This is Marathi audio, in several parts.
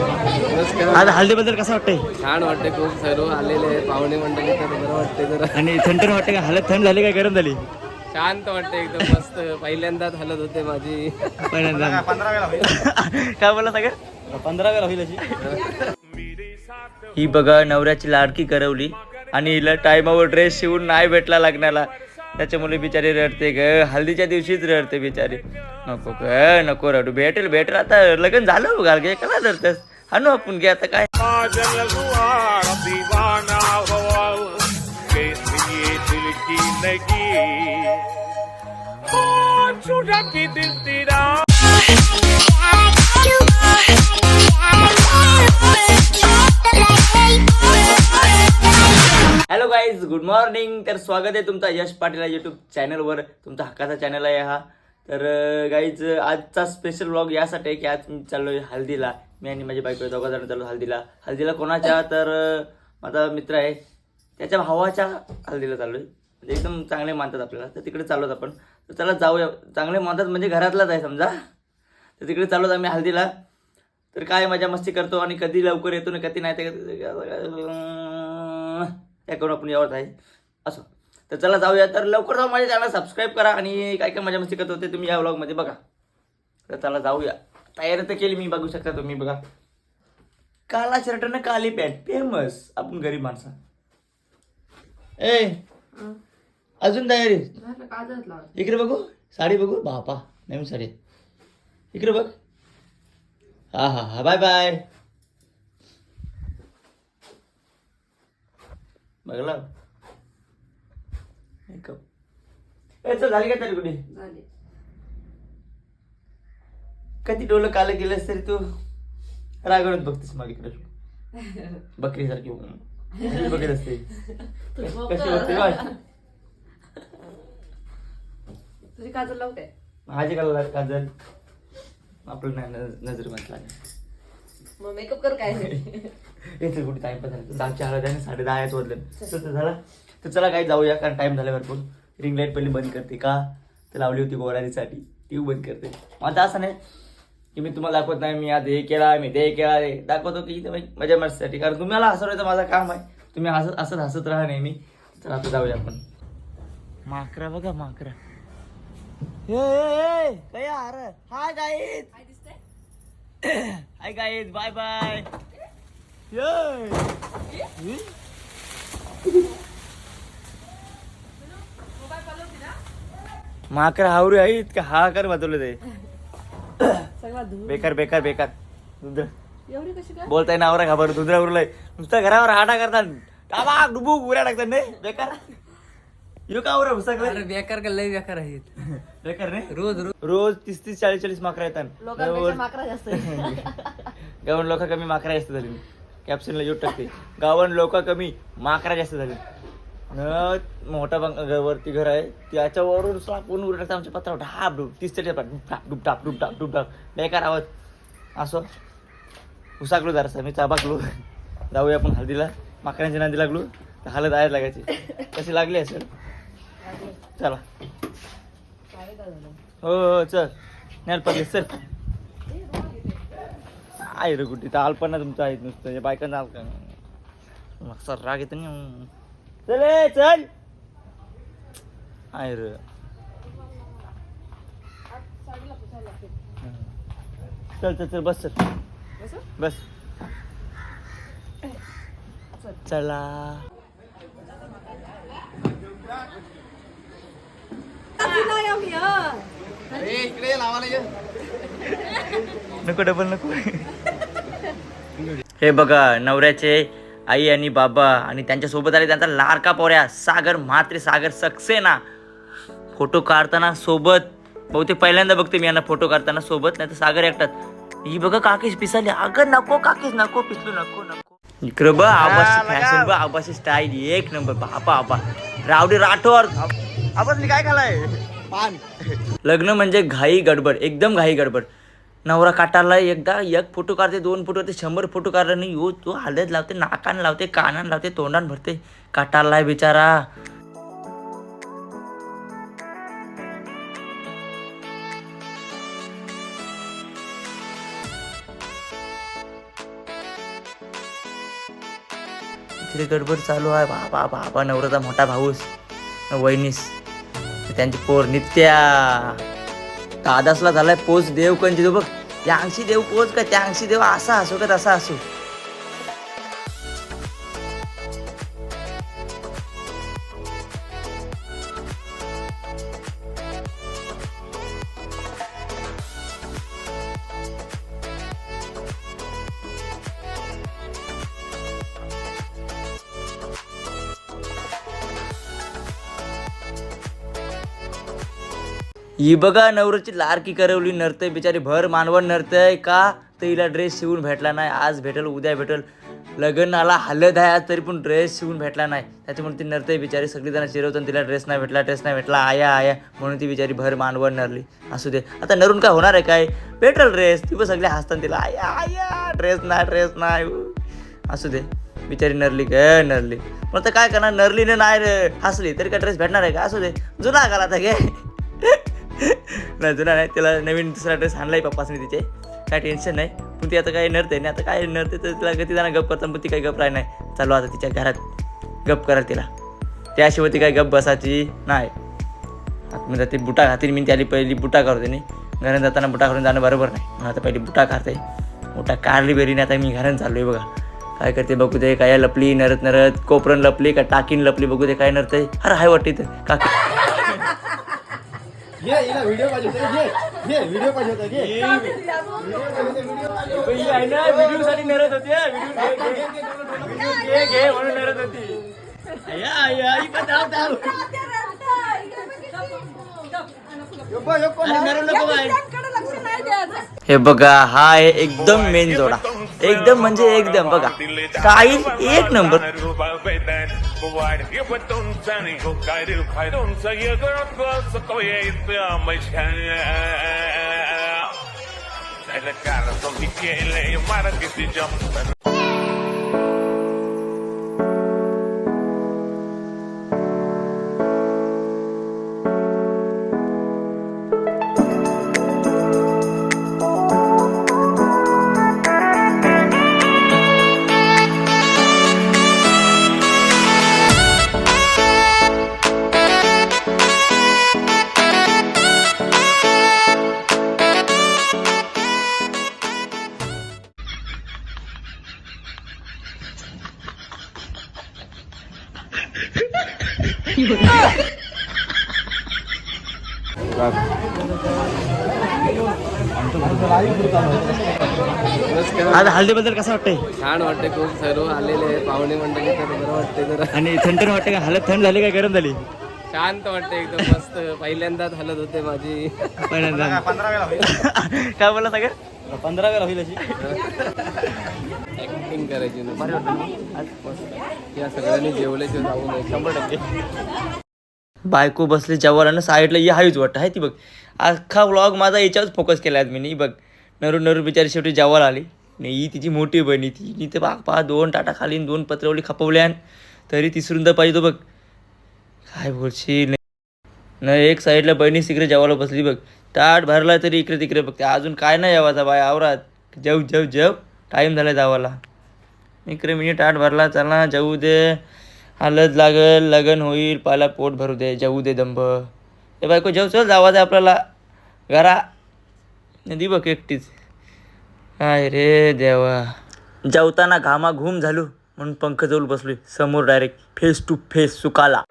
आज हळदीबद्दल कसं वाटतंय? छान वाटते खूप सर्व आलेले आहे पाहुणे मंडळी तर बरं वाटते जरा. आणि थंड वाटते का? हालत थंड झाली काय? गरम झाली? शांत वाटते एकदम मस्त. पहिल्यांदाच हलत होते माझी. पहिल्यांदा. काय बोला सगळं पंधरा वेळा होईल अशी. ही बघा नवऱ्याची लाडकी करवली. आणि हिला टायमावर ड्रेस शिवून नाही भेटला लग्नाला त्याच्यामुळे बिचारी रडते ग. हल्दीच्या दिवशीच रडते बिचारी. नको ग नको रडू. भेटेल भेटेल. आता लग्न झालं बघा गे कला रडतेस आणू आपण घे आता काय. हॅलो गाईज गुड मॉर्निंग तर. स्वागत आहे तुमचं यश पाटील युट्यूब चॅनलवर तुमचा हक्काचा चॅनल आहे हा. तर गाईज आजचा स्पेशल व्लॉग यासाठी आहे की आज मी चाललोय हल्दीला मी आणि माझी बायको दोघा जण चालू हल्दीला. हल्दीला कोणाच्या तर माझा मित्र आहे त्याच्या भावाच्या हल्दीला आहे म्हणजे एकदम चांगले मानतात आपल्याला. तर तिकडे चालवत आपण. तर चला जाऊया. चांगले मानतात म्हणजे घरातलाच आहे समजा. तर तिकडे चालवत आम्ही हल्दीला. तर काय मजा मस्ती करतो आणि कधी लवकर येतो ना कधी नाही ते करून आपण यावर आहे. असं. तर चला जाऊया. तर लवकर जाऊ माझ्या चॅनल सबस्क्राईब करा आणि काय काय मजा मस्ती करतो ते तुम्ही या व्लॉगमध्ये बघा. तर चला जाऊया. तयारी तर केली मी बघू शकता तुम्ही बघा. काला शर्ट ना काली पॅन्ट फेमस आपण गरीब माणसं. ए अजून तयारी? इकडे बघू. साडी बघू. बापा नवीन साडी. इकडे बघ. हा हा हा. बाय बाय बघला. झाली का तरी कुठे? कधी डोलं काल गेलंस तरी तू रागवत बघतेस मग इकडे बकरी सारखी बघत असते? कशी बघते तुझी काजल लावू काय? माझे काल काजल. आपलं नाही नज- नजरेमध्ये लागेल मग मेकअप कर काय? येते कुठे टाइम पण झाला. दहाच्या हळद साडे दहा याच वाजले. तर झाला तर चला काही जाऊया कारण टाइम झाला भरपूर. रिंग लाइट पहिली बंद करते का? तर लावली होती गोरारीसाठी. ती बंद करते. माझं असं नाही. की मी तुम्हाला दाखवत नाही मी आज हे केला मी ते केला रे दाखवतो की इथे मजा मस्तीसाठी कारण तुम्हाला हसवण्याचं माझं काम आहे. तुम्ही हसत असत हसत राहा नेहमी. चला आता जाऊया आपण. माकरा बघा माकरा काय hi guys hi guys bye bye. माकड हावरी आहेत का? हा कर बदलले ते सगळा धूर बेकार बेकार बेकार. दुध एवढी कशी काय? बोलताय नावरा घाबर दुधरा उरलंय. नुसतं घरावर हाडा करतात. टाबा डुबूक उऱ्या टाकतात नाही बेकार. यो का उऱ्या अरे भुसकलं बेकार का लय बेकार आहेत. बेकार नाही रोज रोज. रोज तीस तीस चाळीस चाळीस माकरा येतात. लोकांपेक्षा माकरा जास्त आहे. गावन लोक कमी माकरा जास्त झाली. कॅप्शनला जोड टाकते. गावन लोक कमी माकरा जास्त झाली. न मोठा बंग घर आहे. त्याच्यावरून सापून उरत टाकतं आमच्या पत्रावर ढाप डुप तीस ते डुबटाप डुबटाप डुप डुबटाप बेकार आवाज. असो. उसाकलो जरासा मी चाबाकलो. जाऊया आपण हळदीला. माकरांच्या नांदी लागलो. तर हालत आहे लागायची. कशी लागली असेल? चला. हो हो, हो चल. नाही पडले चल. आहे रे कुठे? तर आलपणा तुमचं आहे नुसतं. या बायकांना आल का मग सर राग येतो ना. चल ए, चल. आहे रे. चल चल चल बस चल. बसू? बस. चला. नको डबल नको. हे बघा नवऱ्याचे आई आणि बाबा आणि त्यांच्यासोबत आले त्यांचा लाडका पोऱ्या सागर म्हात्रे सागर सक्सेना. फोटो काढताना सोबत बहुतेक पहिल्यांदा बघते मी यांना फोटो काढताना सोबत नाही तर सागर एकटात ही बघा काकीच पिसाली. अगं नको काकीच नको पिसलू नको नको. इकडं बघ आबाची फॅशन बघ आबाची स्टाईल एक नंबर. बापा आबा. रावडी राठोर आबाच काय खालाय पान. लग्न म्हणजे घाई गडबड एकदम घाई गडबड. नवरा काटाला एकदा एक फोटो काढते दोन फोटो ते शंभर फोटो काढल्याने यो तो हलत लावते नाकान लावते कानान लावते तोंडान भरते. काटाला बिचारा. तिथे गडबड चालू आहे. बाबा बाबा नवराचा मोठा भाऊस वहिनीस. त्यांची पोर नित्या. कादासला झालाय पोच देव कंची बघ. त्या अंशी देव पोच का त्या अंशी देव असा असो का तसा असू ही बघा नवऱ्याची लारकी करवली नरतय बिचारी भर मानवण नरतय का? तर हिला ड्रेस शिवून भेटला नाही. आज भेटल उद्या भेटल. लग्नाला हलत आहे आज तरी पण ड्रेस शिवून भेटला नाही. त्याच्यामुळे ती नरते बिचारी सगळी जण चिरवतात तिला ड्रेस नाही भेटला ड्रेस नाही भेटला. आया आया. म्हणून ती बिचारी भर मानवण नरली. असू दे. आता नरून काय होणार आहे काय? भेटल ड्रेस ती पण सगळे हसतात तिला. आया आया. ड्रेस नाही ड्रेस नाही. असू दे. बिचारी नरली काय नरली. पण आता काय करणार? नरलीने नाही रे, हसली. तरी काय ड्रेस भेटणार आहे का? असू दे. जुना घाला आता घे नाही जुना नाही तिला नवीन दुसरा ड्रेस आणलाय पप्पासने तिचे काय टेन्शन नाही. पण ती आता काय नरते नाही आता काय नरते तर तिला कधी जाणं गप करता पण ती काही गप राही नाही. चालू आता तिच्या घरात. गप करा तिला. त्याशिवाय ती काय गप बसायची नाही. आता म्हणजे ती बुटा घातील मी त्याली पहिली बुटा करते नाही घरात जाताना बुटा करून जाणं बरोबर नाही. म्हणून आता पहिली बुटा काढते. बुटा काढली बेरी नाही आता मी घरात चाललो आहे बघा. काय करते बघू दे काय लपली नरत नरत कोपरण लपली का टाकीन लपली बघू दे काय नरते अरे हाय वाटते तर काकी. व्हिडिओ साठी नरत होती घे घे म्हणून नरत होती. आया, आया, आई पण धाव, धाव. अरे नरू नको बाय. हे बघा हा आहे एकदम मेन जोडा. एकदम म्हणजे एकदम बघा. स्टाईल एक number provide. You put on Johnny, go guide you, I don't say your girl, girl, so go away. I आज हळदीबद्दल कसं वाटतंय? छान वाटते खूप सर्व आलेले पाहुणे मंडळी तर बरं वाटते जरा. आणि थंड वाटते का? हालत थंड झाली काय? गरम झाली? शांत वाटते एकदम मस्त. पहिल्यांदाच हालत होते माझी. पहिल्यांदा. काय बोला सगळं पंधरा वेळा होईल अशी. ऍक्टिंग करायची. मस्त. या सगळ्यांनी जाऊ नये शंभर टक्के. बायको बसली जेवायला ना साईडला ये हायूच वाटतं. आहे ती बघ. अख्खा व्लॉग माझा याच्यावरच फोकस केला आहे मी. नी बघ. नरू नरू बिचारी शेवटी जेवायला आली. नाही ही तिची मोठी बहिणी ती नी बाग पहा दोन टाटा खाली दोन पत्रवली खपवल्यान तरी तिसरूंदा पाहिजे तो बघ. काय बोलशील? नाही एक साईडला बहिणी तिकडे जेवायला बसली बघ. ताट भरला तरी इकडे तिकडे बघते. अजून काय नाही यावाचा बाय आवरात. जेव जेव जेव. टाईम झाला जावाला इकडे मी ताट भरला चला जाऊ दे. हालत लागल लगन होईल पाला पोट भरू दे जाऊ दे दंब ए बायको जेव चल जावा दे आपल्याला. घरा. नदी बघ एकटीच. काय रे देवा. जेवताना घामा घुम झालो म्हणून पंख जवळ बसलोय समोर डायरेक्ट फेस टू फेस सुकाला.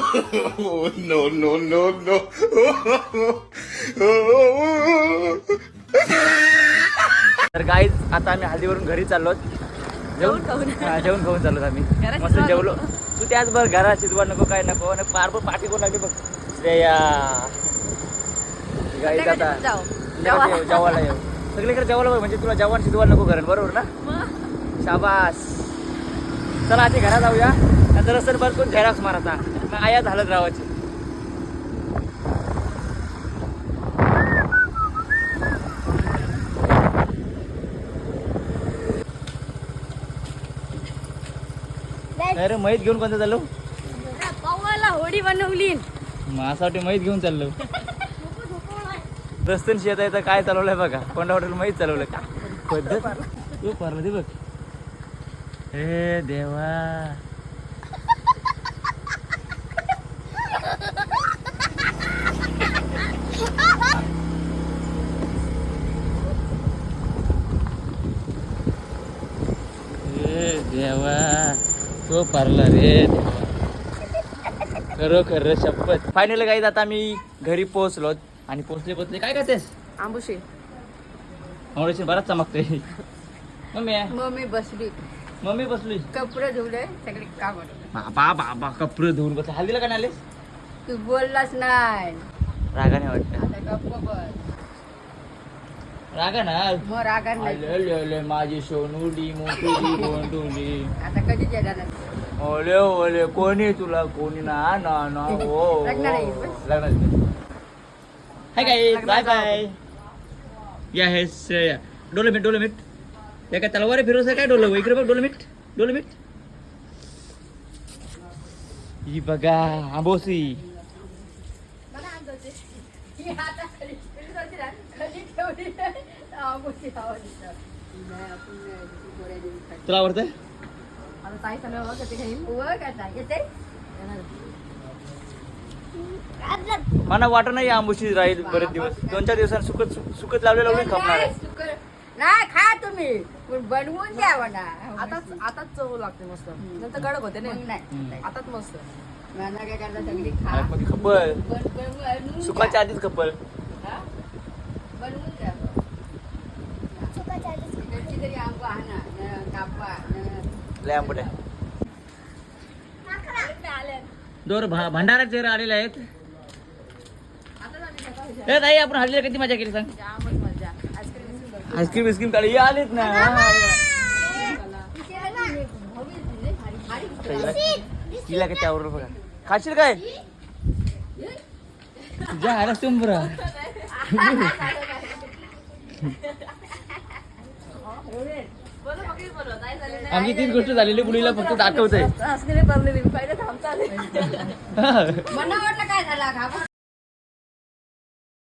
तर काहीच आता आम्ही हल्दीवरून घरी चाललो जेवून हा, जेवण खाऊन चाललो आम्ही. मस्त जेवलो. तू त्याच बघ घरात शिजवा नको काय नको. आणि पार पण पाठी कोण लागली बघ. श्रेया. गाईच आता जाऊ. जेवायला जेवायला येऊ सगळीकडे जेवायला बघ म्हणजे तुला जेवण शिजवायला नको कारण बरोबर ना? शाबास. चला आधी घरात जाऊया. नंतर असं बस कोण झेरॉक्स मारायचा आया झालं रावाची अरे मैत घेऊन कोणतं चाललो? पवाला होडी बनवली. मासाठी मैत घेऊन चाललो. रस्तन शेता येतं काय चालवलंय बघा. कोंडा हॉटेल मैत चालवलं का पद्धत? तू पारलं बघ. हे देवा. देवा तो पारला रे खरोखर शपथ. फायनल काही आता मी घरी पोहोचलो आणि पोहोचले पोहोचले काय करतेस? आंबुशी. आवडायची बराच चमकते मम्मी आहे. मग मी बसली. मम्मी बसली. कपडे धुले सगळे काम बाबा बाबा कपडे धुवून बस हल्दीला का नालेस तू बोललाच नाही. रागाने वाटतं. आता गप्प बस. रागा ना मग रागात नाही आले, माझी सोनुडी मोठी गोंडुली आता कधी येणार ओले ओले कोणी तुला? कोणी ना ना ना हो. लग्नाला हाय काय बाय बाय या हे श्रेया डोलोमीट डोलोमीट या काय तलवार फिरवस काय डोलो? इकडे बघ डोलोमीट डोलोमीट ही बघा आंबोसी. तुला आवडतं आता ताई चालू बघ घेईन येते? मला वाटत नाही आंबोशी राहील बरेच दिवस. दोन चार दिवसांनी सुकत सुकत लावले लावले खपणार आहे. नाही खा तुम्ही. पण बनवून द्या म्हणा. आताच आताच चव लागते मस्त. नंतर कडक होते नाही. आताच मस्त. मला काय करता सगळी? खा. आणि मग खपल. सुकाच्या आधीच खपल हा? बनवून द्या घरची तरी आंबा आणा न कापा न- लय दोर भा भंडारा चेहरा आलेले आहेत. ए ताई आपण हल्ली किती मजा केली सांग? आईस्क्रीम आईस्क्रीम काढली या आलीत ना. तिला किती आवडलं बघा. खाशील काय? तुझ्या आला तुंबरा आमची तीच गोष्ट झालेली मुलीला फक्त दाखवत आहे